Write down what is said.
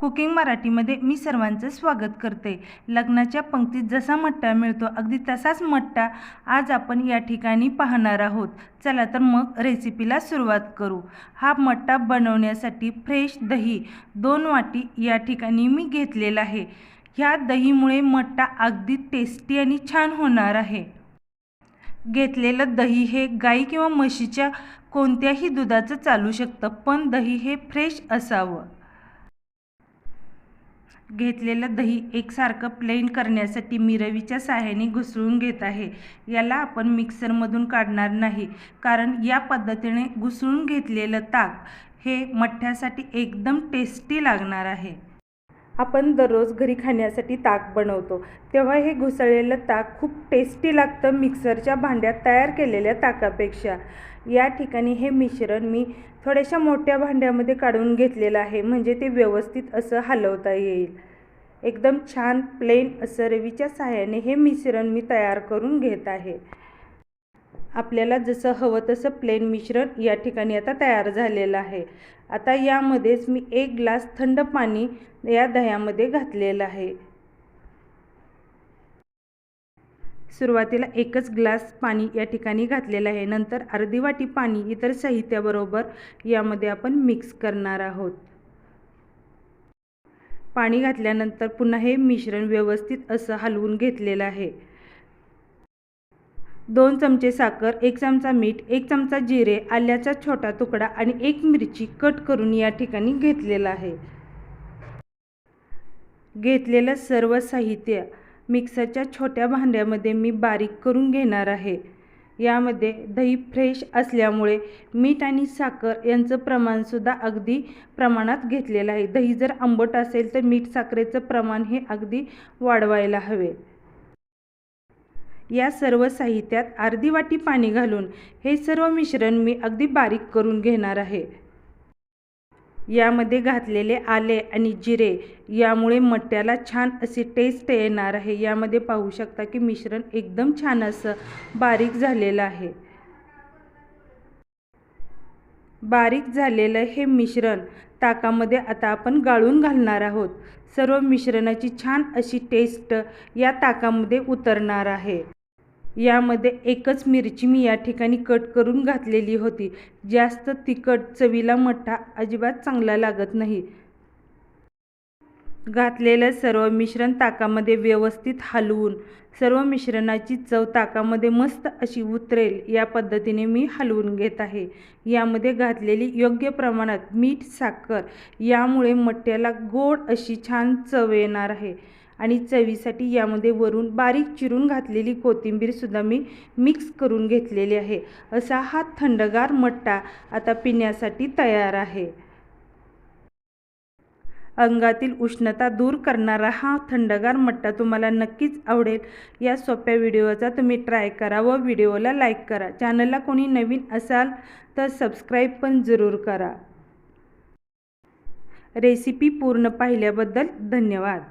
Cooking मराठीमध्ये मी सर्वांचं स्वागत करते. लग्नाच्या पंक्तीत जसा मट्टा मिळतो अगदी तसाच मट्टा आज आपण या ठिकाणी पाहणार आहोत. चला तर मग रेसिपीला सुरुवात करू. हा मट्टा बनवण्यासाठी फ्रेश दही दोन वाटी या ठिकाणी मी घेतलेला आहे. ह्या दहीमुळे मट्टा अगदी टेस्टी आणि छान होणार आहे. घेतलेलं दही हे गाई किंवा म्हशीच्या कोणत्याही दुधाचं चालू शकतं पण दही हे फ्रेश असावं. घेतलेलं दही एकसारखं प्लेन करण्यासाठी मी रवीच्या साह्याने घुसळून घेत आहे. याला आपण मिक्सरमधून काढणार नाही. कारण या पद्धतीने घुसळून घेतलेलं ताक हे मठ्ठ्यासाठी एकदम टेस्टी लागणार आहे. आपण दररोज घरी खाण्यासाठी ताक बनवतो. तेव्हा हे घुसळलेलं ताक खूप टेस्टी लागतं मिक्सरच्या भांड्यात तयार केलेल्या ताकापेक्षा. या ठिकाणी हे मिश्रण मी थोड्याशा मोठ्या भांड्यामध्ये काढून घेतलेलं आहे. म्हणजे ते व्यवस्थित असं हलवता येईल. एकदम छान प्लेन असं रवीच्या सहाय्याने हे मिश्रण मी तयार करून घेत आहे. आपल्याला जसं हवं तसं प्लेन मिश्रण या ठिकाणी आता तयार झालेलं आहे. आता यामध्येच मी एक ग्लास थंड पाणी या दह्यामध्ये घातलेलं आहे. सुरुवातीला एकच ग्लास पाणी या ठिकाणी घातलेलं आहे. नंतर अर्धी वाटी पाणी इतर साहित्याबरोबर यामध्ये आपण मिक्स करणार आहोत. पाणी घातल्यानंतर पुन्हा हे मिश्रण व्यवस्थित असं हलवून घेतलेलं आहे. दोन चमचे साखर एक चमचा मीठ एक चमचा जिरे आल्याचा छोटा तुकडा आणि एक मिरची कट करून या ठिकाणी घेतलेला आहे. घेतलेलं सर्व साहित्य मिक्सरच्या छोट्या भांड्यामध्ये मी बारीक करून घेणार आहे. यामध्ये दही फ्रेश असल्यामुळे मीठ आणि साखर यांचं प्रमाणसुद्धा अगदी प्रमाणात घेतलेलं आहे. दही जर आंबट असेल तर मीठ साखरेचं प्रमाण हे अगदी वाढवायला हवे. या सर्व साहित्यात अर्धी वाटी पाणी घालून हे सर्व मिश्रण मी अगदी बारीक करून घेणार आहे. यामध्ये घातलेले आले आणि जिरे यामुळे मट्ट्याला छान अशी टेस्ट येणार आहे. यामध्ये पाहू शकता की मिश्रण एकदम छान असं बारीक झालेलं आहे. बारीक झालेलं हे मिश्रण ताकामध्ये आता आपण गाळून घालणार आहोत. सर्व मिश्रणाची छान अशी टेस्ट या ताकामध्ये उतरणार आहे. यामध्ये एकच मिरची मी या ठिकाणी कट करून घातलेली होती. जास्त तिखट चवीला मठ्ठा अजिबात चांगला लागत नाही. घातलेलं सर्व मिश्रण ताकामध्ये व्यवस्थित हलवून सर्व मिश्रणाची चव ताकामध्ये मस्त अशी उतरेल या पद्धतीने मी हलवून घेत आहे. यामध्ये घातलेली योग्य प्रमाणात मीठ साखर यामुळे मट्ट्याला गोड अशी छान चव येणार आहे. आणि चवीसाठी यामध्ये वरून बारीक चिरून घातलेली कोथिंबीरसुद्धा मी मिक्स करून घेतलेली आहे. असा हा थंडगार मट्टा आता पिण्यासाठी तयार आहे. अंगातील उष्णता दूर करणारा हा थंडगार मट्टा तुम्हाला नक्कीच आवडेल. या सोप्या व्हिडिओचा तुम्ही ट्राय करा व व्हिडिओला लाईक करा. चॅनलला कोणी नवीन असाल तर सबस्क्राईब पण जरूर करा. रेसिपी पूर्ण पाहिल्याबद्दल धन्यवाद.